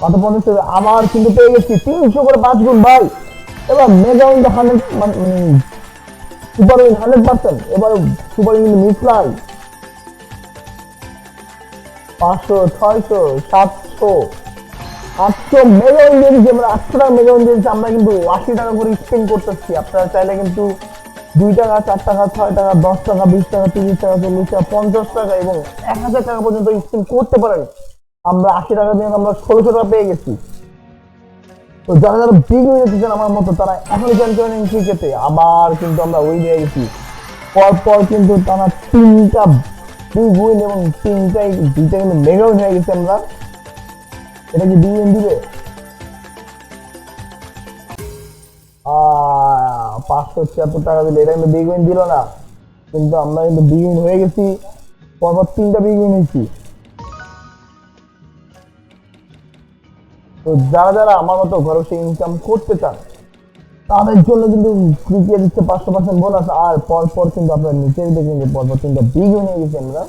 মাত্র পঞ্চাশ টাকা আমার কিন্তু পেয়ে গেছি তিনশো করে পাঁচ গুণ ভাই। এবার mega win hundred super win hundred percent এবার সুপার উইন পাঁচশো, ছয়শো, সাতশো, আটশো মেগা উইন দিয়েছি আমরা আটশো টাকা মেগা উইন দিয়েছি আমরা কিন্তু আশি টাকা করে স্পেন্ড করতেছি। আপনারা চাইলে কিন্তু দুই টাকা, চার টাকা, ছয় টাকা, দশ টাকা, বিশ টাকা, তিরিশ টাকা, চল্লিশ টাকা, পঞ্চাশ টাকা এবং এক হাজার টাকা পর্যন্ত স্পেন্ড করতে পারেন। আমরা আশি টাকা দিয়ে আমরা ষোলোশো টাকা পেয়ে গেছি। তো যারা যারা বিগ উইন এসেছেন আমার মতো, তারা এখনই জয়েন করে ক্রিকেটে আবার কিন্তু আমরা উইন হয়ে গেছি। পর পর কিন্তু তারা তিনটা বিগ উইন এবং তিনটাই দুইটা কিন্তু মেগা উইন হয়ে গেছে আমরা। এটা কি বিগ উইন দিবে? পাঁচশো ছিয়াত্তর টাকা দিলে এটা কিন্তু বিগ উইন দিল না। কিন্তু আমরা কিন্তু বিগ উইন হয়ে গেছি। পরপর তিনটা বিগ উইন হয়েছি। তো যারা যারা আমার মতো ঘরে বসে ইনকাম করতে চান, তাদের জন্য কিন্তু ক্রিকেট দিচ্ছে পাঁচশো পার্সেন্ট বোনাস আর পর পর কিন্তু আপনার নিচের দিকে কিন্তু পর পর তিনটা বিগ হয়ে গেছি আমরা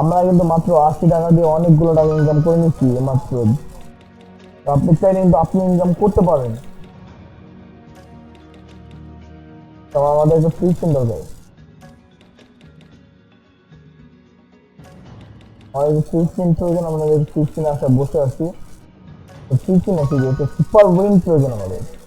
আমরা কিন্তু মাত্র আশি টাকা দিয়ে অনেকগুলো টাকা ইনকাম করে নিচ্ছি মাত্র। আপনি চাইলে কিন্তু আপনি ইনকাম করতে পারেন। তো আমাদের ফ্রি স্পিন দরকার আমাদের প্রয়োজন আমাদের বসে আছি। সুপার উইন প্রয়োজন আমাদের।